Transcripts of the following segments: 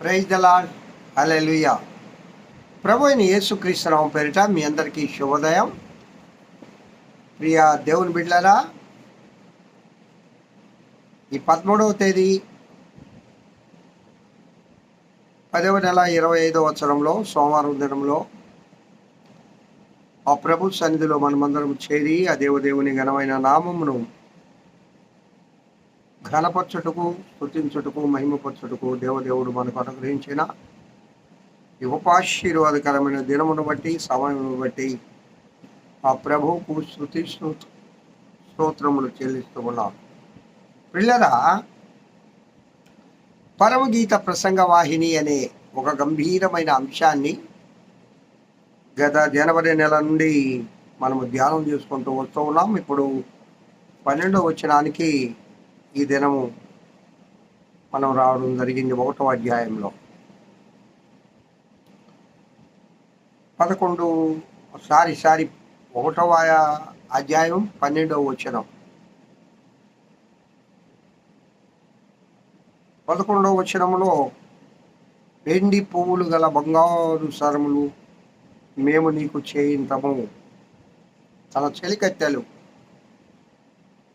Praise the Lord hallelujah ప్రభు అయిన పేరిట మీ అందరికీ శుభోదయం. ప్రియ దేవుని బిడ్డలారా ఈ పదమూడవ తేదీ పదవ నెల ఇరవై ఐదవ సంవత్సరంలో సోమవారం దినంలో ఆ ప్రభు సన్నిధిలో మనమందరం చేరి ఆ దేవదేవుని ఘనమైన నామమును ఘనపరచుటకు స్తుతించుటకు మహిమపరచుటకు దేవదేవుడు మనకు అనుగ్రహించిన ఈ ఉపాశీర్వాదకరమైన దినమును బట్టి సమయమును బట్టి ఆ ప్రభువుకు శృతి స్తోత్రములు చెల్లిస్తూ ఉన్నాం. పిల్లరా పరమగీత ప్రసంగ వాహిని అనే ఒక గంభీరమైన అంశాన్ని గత జనవరి నెల నుండి మనము ధ్యానం చేసుకుంటూ వస్తూ ఉన్నాం. ఇప్పుడు పన్నెండవ వచనానికి ఈ దినము మనం రావడం జరిగింది ఒకటో అధ్యాయంలో. పదకొండు సారి సారి ఒకటవ అధ్యాయం పన్నెండవ వచనం. పదకొండవ వచనంలో వెండి పువ్వులు గల బంగారు సరములు మేము నీకు చేయింతము. తన చెలికత్తెలు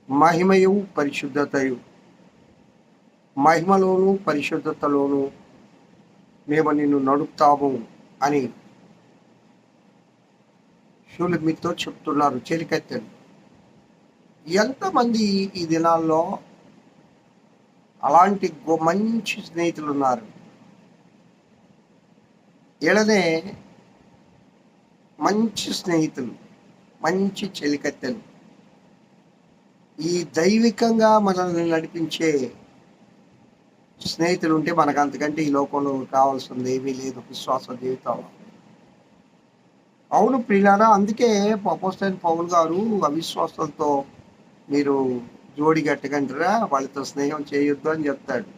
మహిమయు పరిశుద్ధతయు. మహిమలోను పరిశుద్ధతలోను మేము నిన్ను నడుపుతాము అని షూలిమితో చెప్తున్నారు చెలికత్తెలు. ఎంతమంది ఈ దినాల్లో అలాంటి మంచి స్నేహితులు ఉన్నారు ఇలానే మంచి స్నేహితులు మంచి చెలికత్తెలు. ఈ దైవికంగా మనల్ని నడిపించే స్నేహితులు ఉంటే మనకు అంతకంటే ఈ లోకంలో కావాల్సింది ఏమీ లేదు విశ్వాస జీవితంలో అవును ప్రియులారా అందుకే పపోస్టైన్ పౌల్ గారు అవిశ్వాసంతో మీరు జోడి గట్టగంటారా వాళ్ళతో స్నేహం చేయొద్దు అని చెప్తాడు.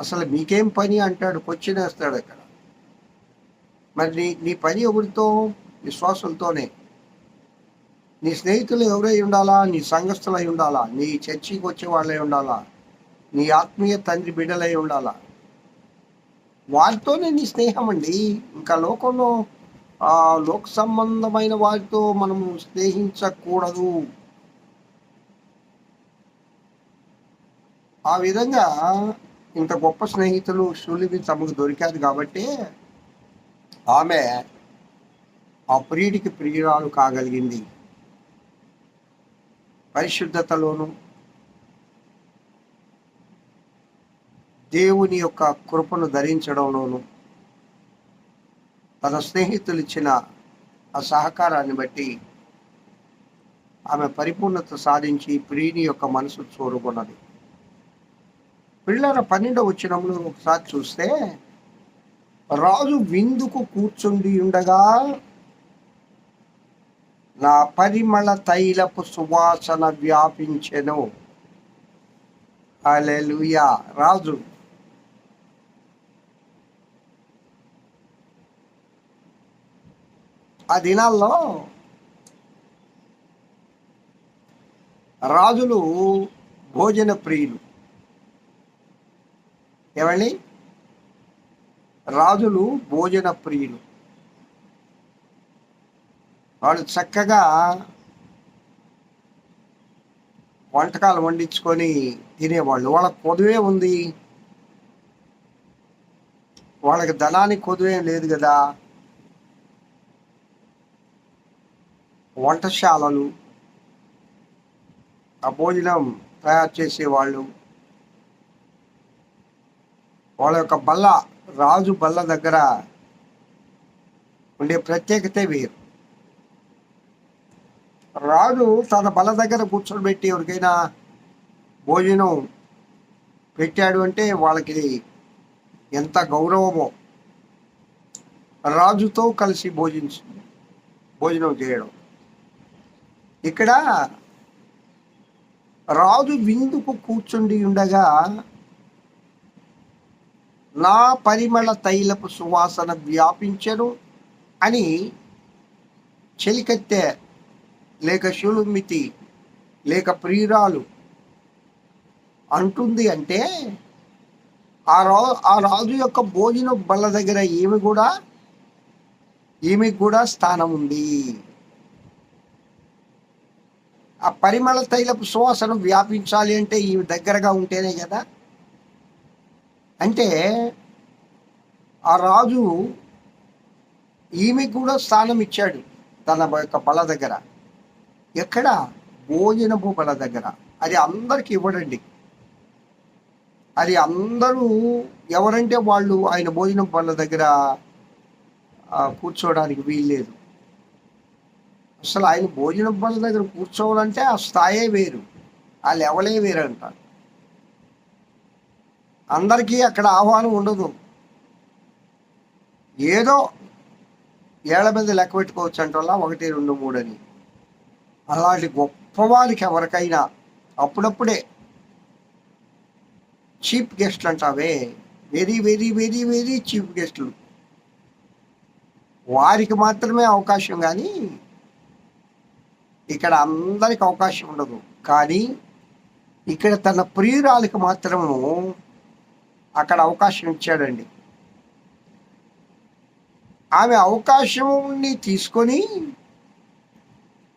అసలు మీకేం పని అంటాడు కొచ్చినేస్తాడు అక్కడ. మరి నీ నీ పని ఎవరితో? విశ్వాసులతోనే. నీ స్నేహితులు ఎవరై ఉండాలా? నీ సంఘస్థులై ఉండాలా? నీ చర్చికి వచ్చే వాళ్ళై ఉండాలా? నీ ఆత్మీయ తండ్రి బిడ్డలై ఉండాలా? వారితోనే నీ స్నేహం అండి. ఇంకా లోకంలో ఆ లోక సంబంధమైన వారితో మనము స్నేహించకూడదు. ఆ విధంగా ఇంత గొప్ప స్నేహితులు షూలివి తమకు దొరికారు కాబట్టి ఆమె ఆ ప్రియుడికి ప్రియురాలు కాగలిగింది. పరిశుద్ధతలోను దేవుని యొక్క కృపను ధరించడంలోను తన స్నేహితులు ఇచ్చిన ఆ సహకారాన్ని బట్టి ఆమె పరిపూర్ణత సాధించి ప్రియుని యొక్క మనసు చూరుకున్నది. పిల్లల పన్నెండవ వచ్చినప్పుడు ఒకసారి చూస్తే రాజు విందుకు కూర్చుండి ఉండగా నా పరిమళ తైలపు సువాసన వ్యాపించెను. హల్లెలూయా. రాజు. ఆ దినాల్లో రాజులు భోజన ప్రియులు. ఏమండి? రాజులు భోజన ప్రియులు. వాళ్ళు చక్కగా వంటకాలు వండించుకొని తినేవాళ్ళు. వాళ్ళకి కొదువే ఉంది. వాళ్ళకి ధనానికి కొదువే లేదు కదా. వంటశాలలు ఆ భోజనం తయారు చేసేవాళ్ళు. వాళ్ళ యొక్క బల్ల రాజు బల్ల దగ్గర ఉండే ప్రత్యేకతే వేరు. రాజు తన బల దగ్గర కూర్చోబెట్టి ఎవరికైనా భోజనం పెట్టాడు అంటే వాళ్ళకి ఎంత గౌరవమో. రాజుతో కలిసి భోజించు భోజనం చేయడం. ఇక్కడ రాజు విందుకు కూర్చుండి ఉండగా నా పరిమళ తైలపు సువాసన వ్యాపించను అని చెలికత్తె లేక శూలుమితి లేక ప్రియురాలు అంటుంది అంటే ఆ రా ఆ రాజు యొక్క భోజన బల్ల దగ్గర ఈమె కూడా ఈమెకు కూడా స్థానం ఉంది. ఆ పరిమళ తైలపు సువాసన వ్యాపించాలి అంటే ఈమె దగ్గరగా ఉంటేనే కదా. అంటే ఆ రాజు ఈమెకు కూడా స్థానం ఇచ్చాడు తన యొక్క బల దగ్గర. ఎక్కడ? భోజనపు బల దగ్గర. అది అందరికి ఇవ్వడండి. అది అందరూ ఎవరంటే వాళ్ళు ఆయన భోజనం బల్ల దగ్గర కూర్చోవడానికి వీల్లేదు. అసలు ఆయన భోజనం బల్ల దగ్గర కూర్చోవాలంటే ఆ స్థాయే వేరు. ఆ లెవలే వేరు అంటారు అందరికీ అక్కడ ఆహ్వానం ఉండదు. ఏదో ఏళ్ళ మీద లెక్క పెట్టుకోవచ్చు అంటే ఒకటి రెండు మూడు అని. అలాంటి గొప్పవారికి ఎవరికైనా అప్పుడప్పుడే చీప్ గెస్ట్లు అంటావే very very very very cheap గెస్ట్లు. వారికి మాత్రమే అవకాశం కానీ ఇక్కడ అందరికి అవకాశం ఉండదు. కానీ ఇక్కడ తన ప్రియురాలికి మాత్రము అక్కడ అవకాశం ఇచ్చాడండి. ఆమె అవకాశంని తీసుకొని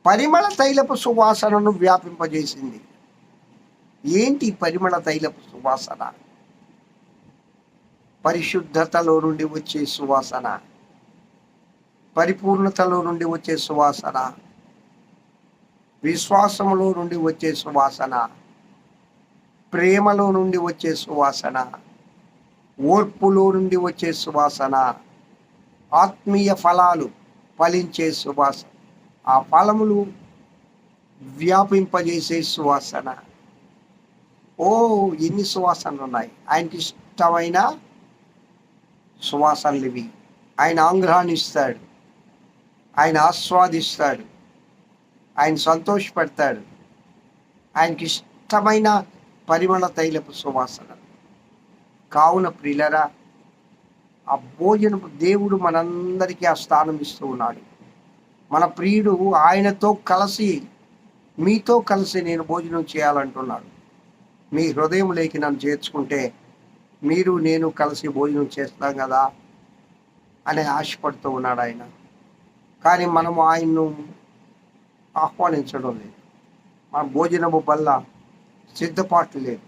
పరిమళ తైలపు సువాసనను వ్యాపింపజేసింది. ఏంటి పరిమళ తైలపు సువాసన? పరిశుద్ధతలో నుండి వచ్చే సువాసన. పరిపూర్ణతలో నుండి వచ్చే సువాసన. విశ్వాసములో నుండి వచ్చే సువాసన. ప్రేమలో నుండి వచ్చే సువాసన. ఓర్పులో నుండి వచ్చే సువాసన. ఆత్మీయ ఫలాలు ఫలించే సువాసన. ఆ ఫలములు వ్యాపింపజేసే సువాసన. ఓ ఎన్ని సువాసనలు ఉన్నాయి ఆయనకి ఇష్టమైన సువాసనలు ఇవి ఆయన ఆంగ్రహాన్నిస్తాడు. ఆయన ఆస్వాదిస్తాడు. ఆయన సంతోషపెడతాడు. ఆయనకి ఇష్టమైన పరిమళ తైలపు సువాసన. కావున ప్రియులరా ఆ భోజనపు దేవుడు మనందరికీ ఆ స్థానం ఇస్తూ ఉన్నాడు. మన ప్రియుడు ఆయనతో కలిసి మీతో కలిసి నేను భోజనం చేయాలంటున్నాడు. మీ హృదయం లేకి నన్ను చేర్చుకుంటే మీరు నేను కలిసి భోజనం చేస్తాం కదా అని ఆశపడుతూ ఉన్నాడు ఆయన. కానీ మనము ఆయన్ను ఆహ్వానించడం లేదు. మన భోజనము వల్ల సిద్ధపాటు లేదు.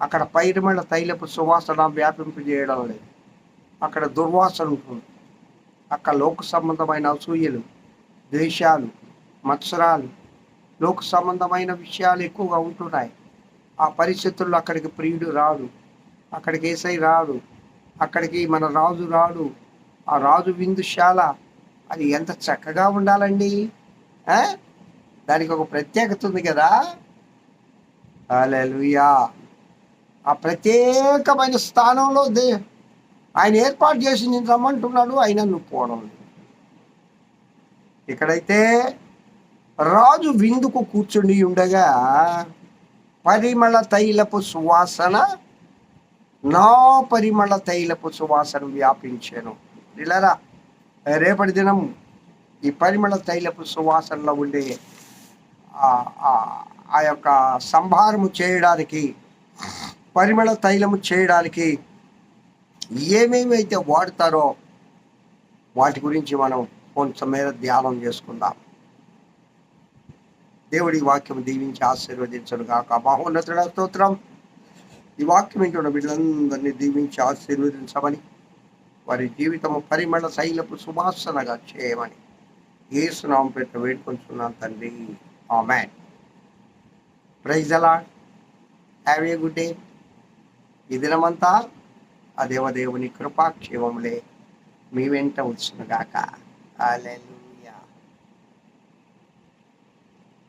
అక్కడ పైరుమల తైలపు సువాసన వ్యాపింపజేయడం లేదు. అక్కడ దుర్వాసన ఉంటుంది. అక్కడ లోక సంబంధమైన అసూయలు ద్వేషాలు మత్సరాలు లోక సంబంధమైన విషయాలు ఎక్కువగా ఉంటున్నాయి. ఆ పరిస్థితుల్లో అక్కడికి ప్రియుడు రాడు. అక్కడికి ఏసై రాడు. అక్కడికి మన రాజు రాడు. ఆ రాజు విందుశాల అది ఎంత చక్కగా ఉండాలండి? దానికి ఒక ప్రత్యేకత ఉంది కదా? అలెలుయా ఆ ప్రత్యేకమైన స్థానంలో దే ఆయన ఏర్పాటు చేసి నేను రమ్మంటున్నాడు ఆయన నువ్వు పోవడం లేదు. ఇక్కడైతే రాజు విందుకు కూర్చుని ఉండగా పరిమళ తైలపు సువాసన నా పరిమళ తైలపు సువాసన వ్యాపించాను. ఇలారా రేపటి దినం ఈ పరిమళ తైలపు సువాసనలో ఉండే ఆ- ఆ- ఆ యొక్క సంభారము చేయడానికి పరిమళ తైలము చేయడానికి ఏమేమి అయితే వాడతారో వాటి గురించి మనం కొంచెం మేర ధ్యానం చేసుకుందాం. దేవుడి వాక్యం దీవించి ఆశీర్వదించను కాక మహోన్నతుడ స్తోత్రం. ఈ వాక్యం ఇంటి బిడ్డలందరినీ దీవించి ఆశీర్వదించమని వారి జీవితము పరిమళ శైలపు సువాసనగా చేయమని ఏసునామం పెట్ట వేడుకొంచున్నాను తండ్రి. ఆమెన్. ప్రైజ్ అలా. Have a good day. ఈ దినమంతా ఆ దేవదేవుని కృపాక్షేమములే మీ వెంట వచ్చునుగాక Hallelujah.